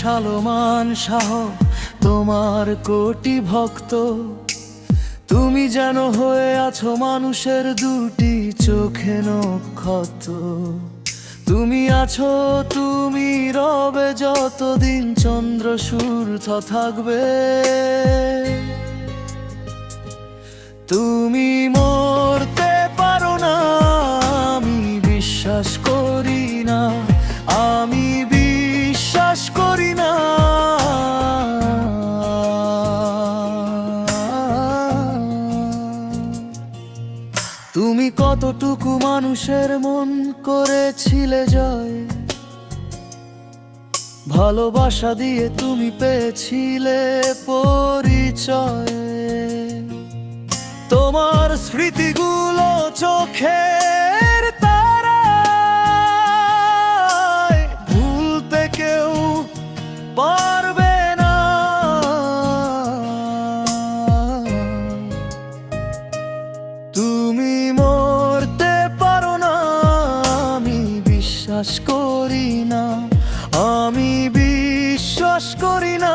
সালমান শাহ, তোমার কোটি ভক্ত। তুমি যেন হয়ে আছো মানুষের দুটি চোখে নক্ষত তুমি আছো, তুমি রবে, যতদিন চন্দ্র সূর্য থাকবে তুমি মরতে তুমি কতটুকু মানুষের মন করেছিলে জয়? ভালোবাসা দিয়ে তুমি পেয়েছিলে পরিচয়। তোমার স্মৃতিগুলো চোখের তারায় ভুলতে কেউ পারবে তুমি মরতে পারো না আমি বিশ্বাস করি না আমি বিশ্বাস করি না।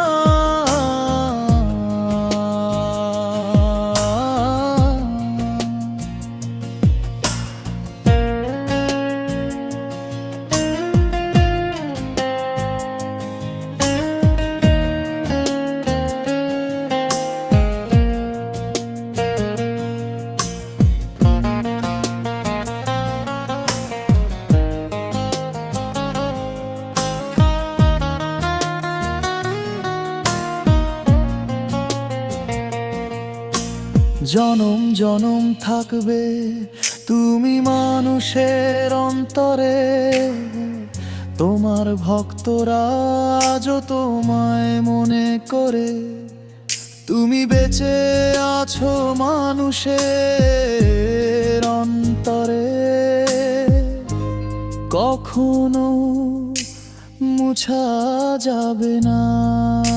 জনম জনম থাকবে, তুমি মানুষের অন্তরে। তোমার ভক্তরা তোমায় মনে করে। তুমি বেঁচে আছো মানুষের অন্তরে। কখনো মুছা যাবে না।